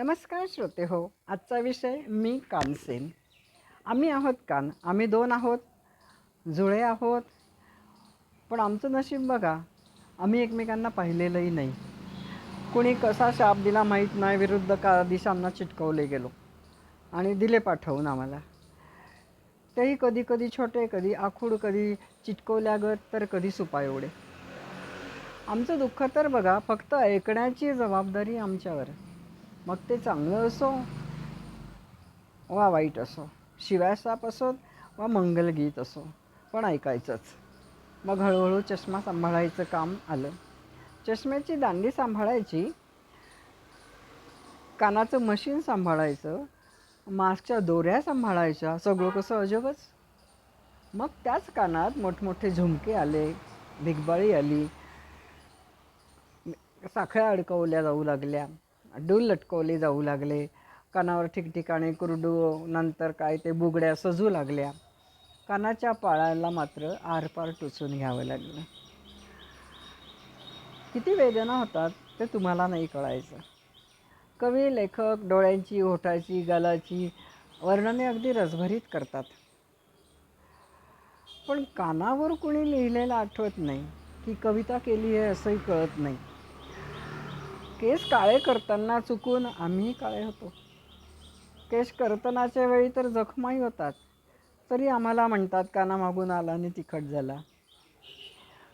नमस्कार श्रोते हो आजचा विषय मी कानसेन आम्ही आहोत कान आम्ही दोन आहोत जुळे आहोत. पण आमचं नशीब बघा आम्ही एकमेकांना पाहिलेलंही नाही. कुणी कसा शाप दिला माहीत नाही विरुद्ध का दिशांना चिटकवले गेलो. आणि दिले पाठवून आम्हाला. तेही कधी कधी छोटे कधी आखूड कधी चिटकवल्यागत तर कधी सुपा एवढे आमचं दुःख तर बघा फक्त ऐकण्याची जबाबदारी आमच्यावर. मग ते चांगलं असो वा वाईट असो. शिवाय साप असो वा मंगलगीत असो. पण ऐकायचंच. मग हळूहळू चष्मा सांभाळायचं काम आलं. चष्म्याची दांडी सांभाळायची कानाचं मशीन सांभाळायचं मास्कच्या दोऱ्या सांभाळायच्या सगळं कसं अजबच? मग त्याच कानात मोठमोठे झुमके आले भिगबाळी आली साखळ्या अडकवल्या जाऊ लागल्या. डूल लटकवले जाऊ लागले. कानावर ठिकठिकाणी कुरडू नंतर काय ते बुगड्या सजू लागल्या. कानाच्या पाळाला मात्र आरपार टोचून घ्यावं लागलं. किती वेदना होतात ते तुम्हाला नाही कळायचं. कवी लेखक डोळ्यांची ओठाची गालाची वर्णने अगदी रसभरीत करतात. पण कानावर कुणी लिहिलेलं आठवत नाही की कविता केली आहे असंही कळत नाही. केस काळे करताना चुकून आम्हीही काळे होतो. केस करतानाच्या वेळी तर जखमाही होतात. तरी आम्हाला म्हणतात काना मागून आला आणि तिखट झाला.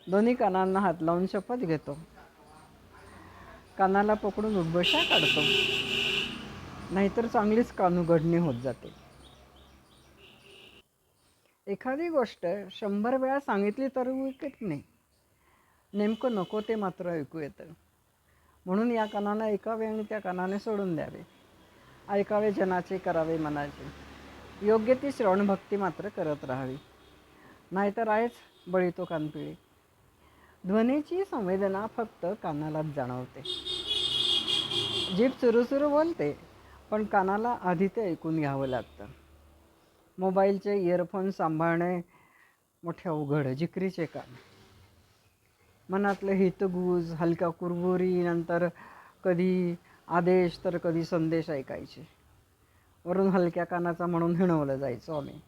दोन्ही कानांना हात लावून शपथ घेतो. कानाला पकडून उद्बशा काढतो. नाहीतर चांगलीच कानुगडणी होत जाते. एखादी गोष्ट शंभर वेळा सांगितली तर ऐकत नाही. नेमकं नको ते मात्र ऐकू येतं. म्हणून या कानानं ऐकावे आणि त्या कानाने सोडून द्यावे. ऐकावे जनाचे करावे मनाचे. योग्य ती श्रवणभक्ती मात्र करत राहावी. नाहीतर आहेच बळी तो कानपिळी. ध्वनीची संवेदना फक्त कानालाच जाणवते. जीभ सुरू सुरू बोलते पण कानाला आधी ते ऐकून घ्यावं लागतं. मोबाईलचे इयरफोन सांभाळणे मोठे अवघड जिकरीचे काम मनातलं हितगुज हलक्या कुरबुरी नंतर कधी आदेश तर कधी संदेश ऐकायचे. वरून हलक्या कानाचा म्हणून हिणवलं जायचो आम्ही.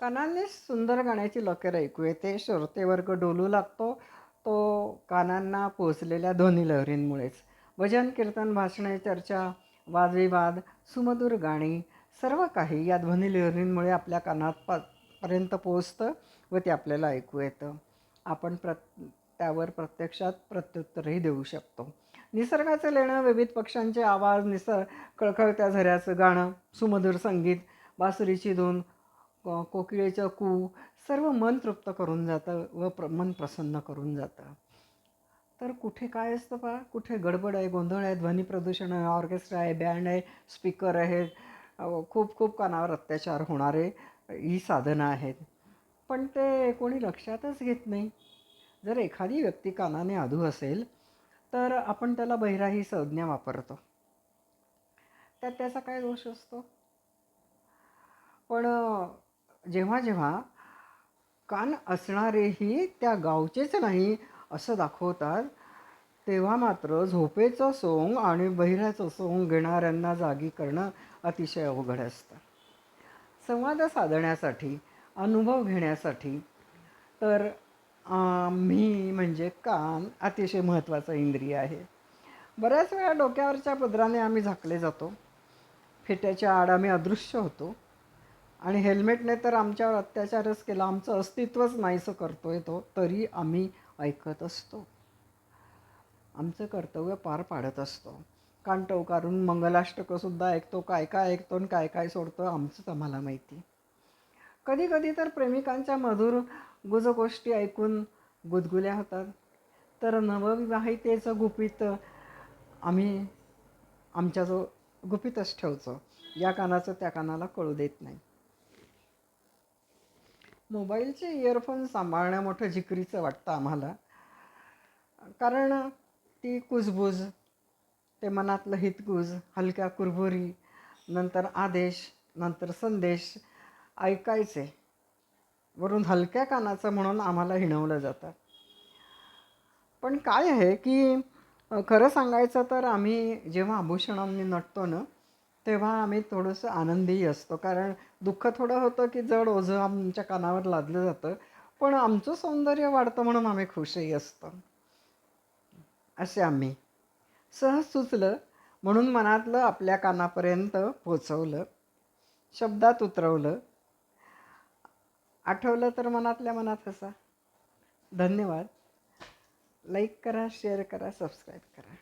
कानांनी सुंदर गाण्याची लकेर ऐकू येते. श्रोतेवर्ग डोलू लागतो. तो कानांना पोचलेल्या ध्वनी लहरींमुळेच. भजन कीर्तन भाषणे चर्चा वादविवाद सुमधुर गाणी सर्व काही या ध्वनी लहरींमुळे आपल्या कानात पर्यंत पोचतं व ते आपल्याला ऐकू येतं. आपण प्र त्यावर प्रत्यक्षात प्रत्युत्तरही देऊ शकतो. निसर्गाचं लेणं विविध पक्ष्यांचे आवाज निसर्ग कळकळत्या झऱ्याचं गाणं सुमधुर संगीत बासुरीची धून कोकिळेचं कू सर्व मन तृप्त करून जातं व प्र मन प्रसन्न करून जातं. तर कुठे काय असतं पहा? कुठे गडबड आहे गोंधळ आहे ध्वनी प्रदूषण आहे ऑर्केस्ट्रा आहे बँड आहे स्पीकर आहेत खूप खूप कानावर अत्याचार होणारे ही साधनं आहेत. पण ते कोणी लक्षातच घेत नाही. जर एखादी व्यक्ती कानाने अधू असेल तर आपण त्याला बहिरा ही संज्ञा वापरतो. त्यात त्याचा काय दोष असतो? पण जेव्हा जेव्हा कान असणारेही त्या गावचेच नाही असं दाखवतात तेव्हा मात्र झोपेचं सोंग आणि बहिऱ्याचं सोंग घेणाऱ्यांना जागी करणं अतिशय अवघड असतं. संवाद साधण्यासाठी अनुभव घेण्यासाठी. तर मी म्हणजे कान अतिशय महत्त्वाचं इंद्रिय आहे. बऱ्याच वेळा डोक्यावरच्या पदराने आम्ही झाकले जातो. फेट्याच्या आड आम्ही अदृश्य होतो. आणि हेल्मेटने तर आमच्यावर अत्याचारच केला. आमचं अस्तित्वच नाहीसं करतो आहे तो तरी आम्ही ऐकत असतो. आमचं कर्तव्य पार पाडत असतो. कान टवकारून मंगलाष्टकंसुद्धा ऐकतो. काय काय ऐकतो आणि काय काय सोडतो आमचंच आम्हाला माहिती. कधी कधी तर प्रेमिकांच्या मधुर गुजगोष्टी ऐकून गुदगुल्या होतात. तर नवविवाहितेचं गुपित आम्ही आमच्या जो गुपितच ठेवतो. या कानाचं त्या कानाला कळू देत नाही. मोबाईलचे इयरफोन सांभाळणं मोठं जिकरीचं वाटतं आम्हाला. कारण ती कुजबूज ते मनातलं हितगुज हलक्या कुरबुरी नंतर आदेश नंतर संदेश ऐकायचे. वरून हलक्या कानाचं म्हणून आम्हाला हिणवलं जातं. पण काय आहे की खरं सांगायचं तर आम्ही जेव्हा आभूषणांनी नटतो ना तेव्हा आम्ही थोडंसं आनंदीही असतो. कारण दुःख थोडं होतं की जड ओझं आमच्या कानावर लादलं जातं. पण आमचं सौंदर्य वाढतं म्हणून आम्ही खुशही असतो. असे आम्ही. सहज सुचलं म्हणून मनातलं आपल्या कानापर्यंत पोचवलं. शब्दात उतरवलं. आठवलं तर मनातल्या मनात हसा. धन्यवाद. लाईक करा शेअर करा सबस्क्राईब करा.